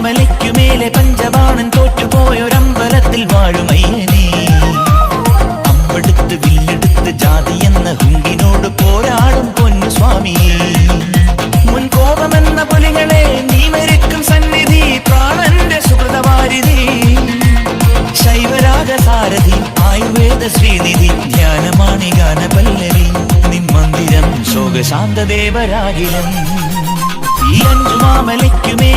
മാമലയ്ക്കുമേലെ പഞ്ചവാണൻ തോറ്റുപോയൊരമ്പലത്തിൽ വാഴുമയ്യനേ. അമ്പെടുത്ത് വില്ലെടുത്ത് ജാതി എന്ന ഹുങ്കിനോട് പോരാടും പൊന്നു സ്വാമിയേ. മുൻകോപമെന്ന പുലികളെ നീ മരിക്കും സന്നിധി പ്രാണന്റെ സുഹൃതവാരിധി ശൈവരാഗ സാരഥി ആയുർവേദ ശ്രീനിധി ധ്യാനമാണി ഗാനപല്ലവി നിൻ മന്ദിരം ശോകശാന്തദേവരാകിലം ഈ അഞ്ചു മാമലയ്ക്കുമേ